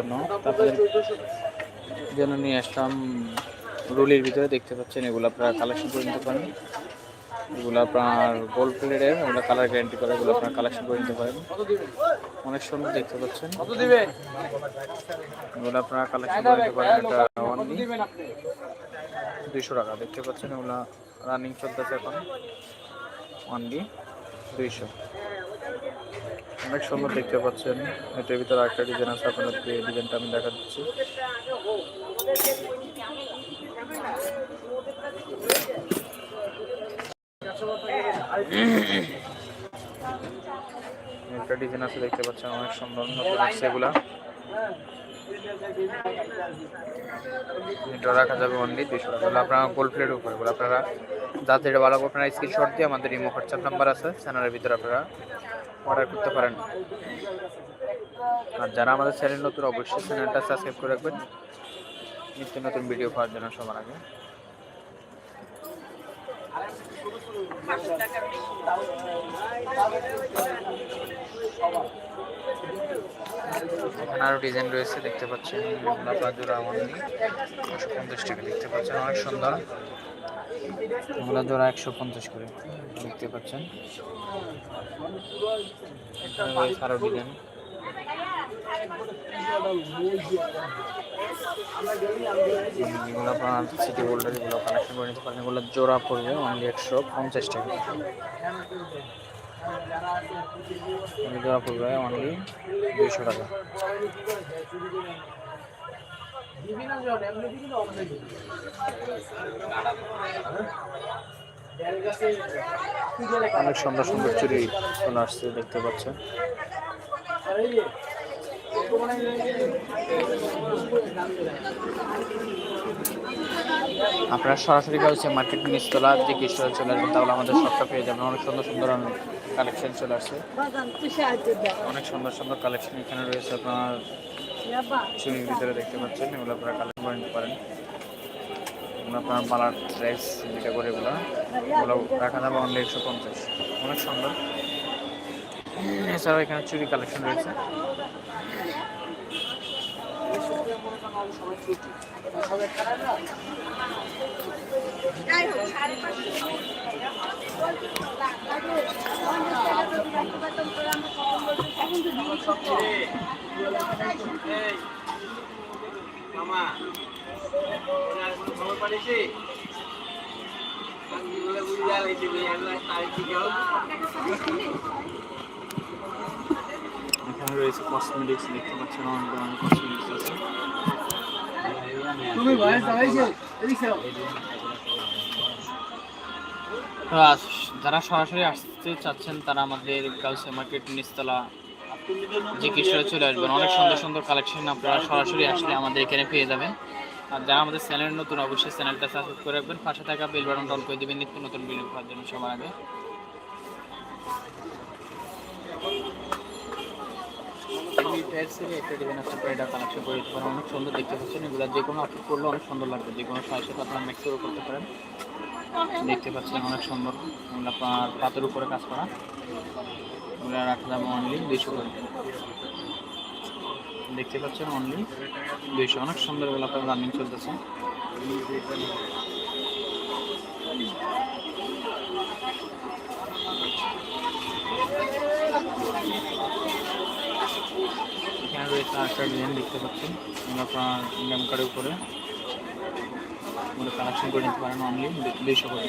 জন্য। তারপরে জন্য নিয়ে আসলাম রুলির ভিতরে, দেখতে পাচ্ছেন এগুলো আপনারা কালেকশন করে নিতে পারেন। এগুলো আপনার গোল্ড প্লেটের এগুলো কালার গ্যারান্টি করে, এগুলো আপনারা কালেকশন করে নিতে পারেন। অনেক সুন্দর দেখতে পাচ্ছেন। এগুলো আপনারা কালেকশন করে নিতে পারেন এটা only দুইশো টাকা, দেখতে পাচ্ছেন এগুলো রানিং চলতেছে এখন। অনলি দুইশো। অনেক সুন্দর দেখতে পাচ্ছেন। এটার ভিতরে আরেকটা ডিজাইন আছে আপনাদেরকে ডিজাইনটা আমি দেখা দিচ্ছি। একটা ডিজাইন আছে, দেখতে পাচ্ছেন, অনেক সুন্দর আসছে এগুলা। রাখা যাবে অনলি দুইশো টাকা। আপনারা গোল্ড প্লেটের উপরে আপনারা যাতে এটা ভালো আপনারা স্ক্রিনশট দিয়ে আমাদের ইমো হোয়াটসঅ্যাপ নাম্বার আছে চ্যানেলের ভিতরে আপনারা অর্ডার করতে পারেন। আর যারা আমাদের চ্যানেল নতুন, অবশ্যই চ্যানেলটা সাবস্ক্রাইব করে রাখবেন। নিত্য নতুন ভিডিও পাওয়ার জন্য সবার আগে। আরও ডিজাইন রয়েছে, দেখতে পাচ্ছেন। পঞ্চাশ টাকা, দেখতে পাচ্ছেন। অনেক সুন্দর। এগুলো জোড়া একশো পঞ্চাশ করে দেখতে পাচ্ছেন। সিটি করে এগুলো জোড়া পড়বে অনলি একশো পঞ্চাশ টাকা। জোড়া পড়বে অনলি দুইশো টাকা। অনেক সুন্দর সুন্দর চুরি চলে আসছে দেখতে পাচ্ছেন। আপনারা সরাসরি হচ্ছে মার্কেট নিচতলা যে কিশোর চলে আসবেন তাহলে আমাদের শপটা পেয়ে যাবেন। অনেক সুন্দর সুন্দর কালেকশন চলে আসছে। অনেক সুন্দর সুন্দর কালেকশন এখানে রয়েছে আপনার। চুরির ভিতরে দেখতে পাচ্ছেন, এগুলো আপনারা কালেকশন করে নিতে পারেন। এগুলো আপনার মালার ড্রেস, যেটা করে এগুলো এগুলো রাখা যাবে অনলি একশো পঞ্চাশ। অনেক সুন্দর। এছাড়াও এখানে চুরি কালেকশন রয়েছে। মামা খবর পাঠিয়েছি এখানে রয়েছে কসমেটিক্স দেখতে পাচ্ছেন অনেক ধরনের কসমেটিক্স আছে। তুমি যারা সরাসরি আসতে চাচ্ছেন তারা আমাদের গার্লস মার্কেট নিচতলা যে চলে আসবেন। অনেক সুন্দর সুন্দর কালেকশন আপনারা সরাসরি আসলে আমাদের এখানে পেয়ে যাবেন। আর যারা আমাদের চ্যানেল নতুন, অবশ্যই চ্যানেলটা সাবস্ক্রাইব করে রাখবেন। পাশে থাকা বেল বাটন অন করে দেবেন, নিত্য নতুন ভিডিও পাওয়ার জন্য সবার আগে। কালেকশন করে অনেক সুন্দর দেখতে পাচ্ছেন। এগুলো যে কোনো আপলোড করলে অনেক সুন্দর লাগবে। যে কোনো সাইজের সাথে আপনারা মিক্স করতে পারেন। দেখতে পাচ্ছেন অনেক সুন্দর। আপনার পাতের উপরে কাজ করা। এগুলো রাখলাম অনলি দুইশো করে। দেখতে পাচ্ছেন অনলি দুইশো। অনেক সুন্দর এগুলো আপনার রানিং চলতেছে। এখানে দেখতে পাচ্ছেন। আপনার ইনকাম কার্ডের উপরে। ওগুলো কালেকশন করে নিতে পারেন অনলি দুইশো করে।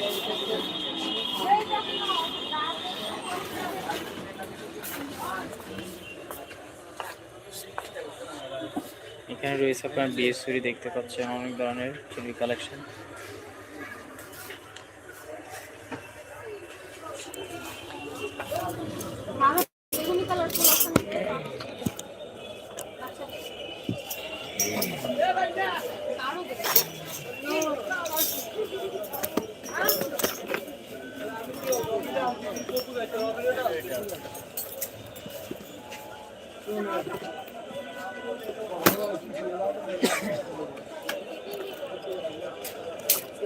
এখানে রয়েছে আপনার বিএসসি দেখতে পাচ্ছেন অনেক ধরনের চুরি কালেকশন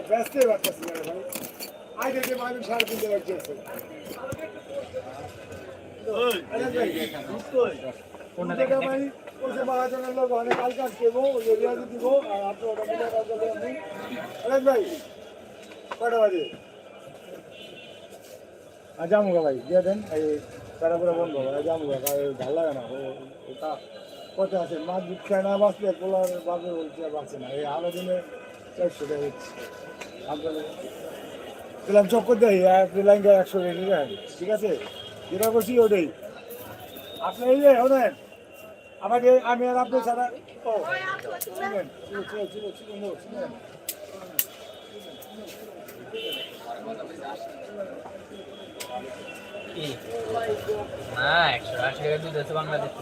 ব্যস্ত পারতেছি না ভাই আগে যে মানুষ কোনটা টাকা দেখেন ভাই বলছে মহাজনের লোক অনেক কালকে দেবো ওই এরিয়াতে দিব আর আপনি ওটা মিলে কাজ করবেন আপনি অনেক ভাই কটা বাজে আর জামুগা ভাই দিয়ে দেন এই তারা পুরো বন্ধ হবে জামুগা ভালো লাগে না ওটা কত আছে মাছ খায় না বাঁচলে পোলার বাপে বলছে বাঁচে না এই আলো দিনে চারশো টাকা দিলাম চক্কর দেয় লাইনটা একশো ঠিক আছে? যেটা করছি ওটাই। আপনি এই যে আমাকে আমি আর আপনি ছাড়া ও শুনেন ছিল ছিল ছিল ছিল নো, শুনেন। না একশো আশি টাকা দুধ আছে বাংলাদেশ।